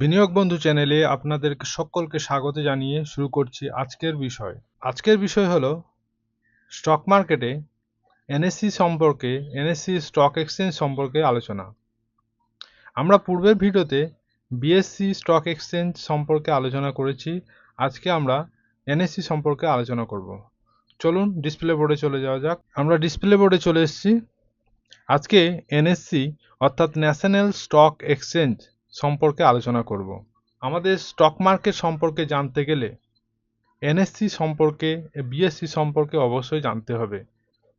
বিনিয়োগ বন্ধু চ্যানেলে আপনাদেরকে সকলকে স্বাগত জানিয়ে শুরু করছি আজকের বিষয়। আজকের বিষয় হলো, স্টক মার্কেটে এনএসসি সম্পর্কে এনএসসি স্টক এক্সচেঞ্জ সম্পর্কে আলোচনা। আমরা পূর্বের ভিডিওতে বিএসসি স্টক এক্সচেঞ্জ সম্পর্কে আলোচনা করেছি, আজকে আমরা এনএসসি সম্পর্কে আলোচনা করব। চলুন ডিসপ্লে বোর্ডে চলে যাওয়া যাক। আমরা ডিসপ্লে বোর্ডে চলে এসেছি। আজকে এনএসসি অর্থাৎ ন্যাশনাল স্টক এক্সচেঞ্জ সম্পর্কে আলোচনা করব। আমাদের স্টক মার্কেট সম্পর্কে জানতে গেলে এনএসসি সম্পর্কে বিএসসি সম্পর্কে অবশ্যই জানতে হবে।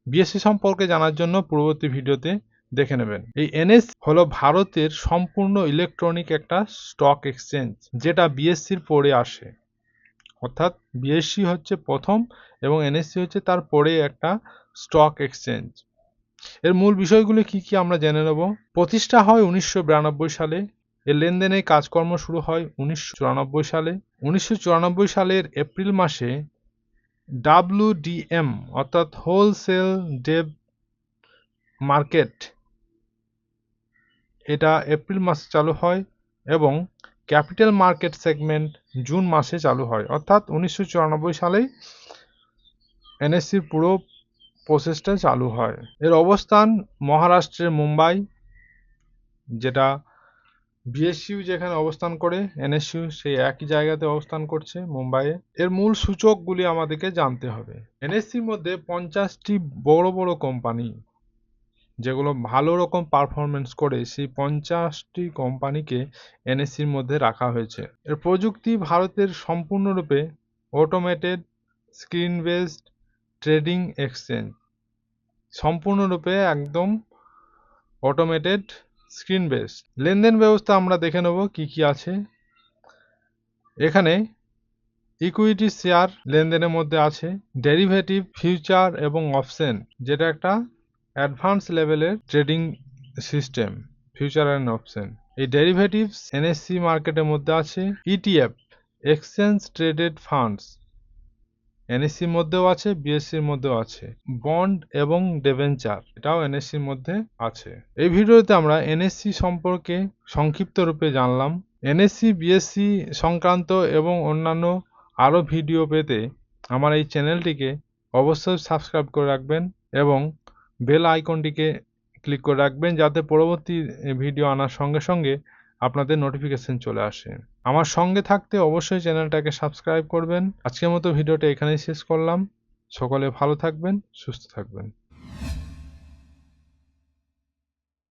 বিএসসি সম্পর্কে জানার জন্য পূর্ববর্তী ভিডিওতে দেখে নেবেন। এই এনএস হলো ভারতের সম্পূর্ণ ইলেকট্রনিক একটা স্টক এক্সচেঞ্জ যেটা বিএসসির পরে আসে। অর্থাৎ বিএসসি হচ্ছে প্রথম এবং এনএসসি হচ্ছে তার পরে একটা স্টক এক্সচেঞ্জ এর মূল বিষয়গুলি কি কি আমরা জেনে নেব? প্রতিষ্ঠা হয় উনিশশো বিরানব্বই সালে। এর লেনদেনে কাজকর্ম শুরু হয় উনিশশো চুরানব্বই সালে। উনিশশো চুরানব্বই সালের এপ্রিল মাসে ডাব্লুডিএম অর্থাৎ হোলসেল ডেভ মার্কেট, এটা এপ্রিল মাসে চালু হয় এবং ক্যাপিটাল মার্কেট সেগমেন্ট জুন মাসে চালু হয়। অর্থাৎ উনিশশো সালেই এনএসসির পুরো প্রসেসটা চালু হয়। এর অবস্থান মহারাষ্ট্রের মুম্বাই, যেটা বিএসইউ যেখানে অবস্থান করে এনএসইউ সেই একই জায়গাতে অবস্থান করছে, মুম্বাইয়ে। এর মূল সূচকগুলি আমাদেরকে জানতে হবে। এনএসসির মধ্যে পঞ্চাশটি বড় বড় কোম্পানি, যেগুলো ভালো রকম পারফরমেন্স করে, সেই পঞ্চাশটি কোম্পানিকে এনএসসির মধ্যে রাখা হয়েছে। এর প্রযুক্তি ভারতের সম্পূর্ণরূপে automated screen based trading exchange সম্পূর্ণরূপে একদম অটোমেটেড স্ক্রিন বেস। লেনদেন ব্যবস্থা আমরা দেখে নেব কি কি আছে। এখানে ইকুইটি শেয়ার লেনদেনের মধ্যে আছে ডেরিভেটিভ ফিউচার এবং অপশন যেটা একটা অ্যাডভান্স লেভেলের trading system future and option এই ডেরিভেটিভস এনএসসি মার্কেটের মধ্যে আছে ইটিএফ এক্সচেঞ্জ ট্রেডেড ফান্ডস এনএসসির মধ্যেও আছে বিএসসির মধ্যেও আছে। বন্ড এবং ডেভেঞ্চার এটাও এনএসসির মধ্যে আছে। এই ভিডিওতে আমরা এনএসসি সম্পর্কে সংক্ষিপ্ত রূপে জানলাম। এনএসসি বিএসসি সংক্রান্ত এবং অন্যান্য আরও ভিডিও পেতে আমার এই চ্যানেলটিকে অবশ্যই সাবস্ক্রাইব করে রাখবেন এবং বেল আইকনটিকে ক্লিক করে রাখবেন যাতে পরবর্তী ভিডিও আনার সঙ্গে সঙ্গে আপনাদের নোটিফিকেশন চলে আসে। আমার সঙ্গে থাকতে অবশ্যই চ্যানেলটাকে সাবস্ক্রাইব করবেন। আজকের মতো ভিডিওটা এখানেই শেষ করলাম। সকলে ভালো থাকবেন, সুস্থ থাকবেন।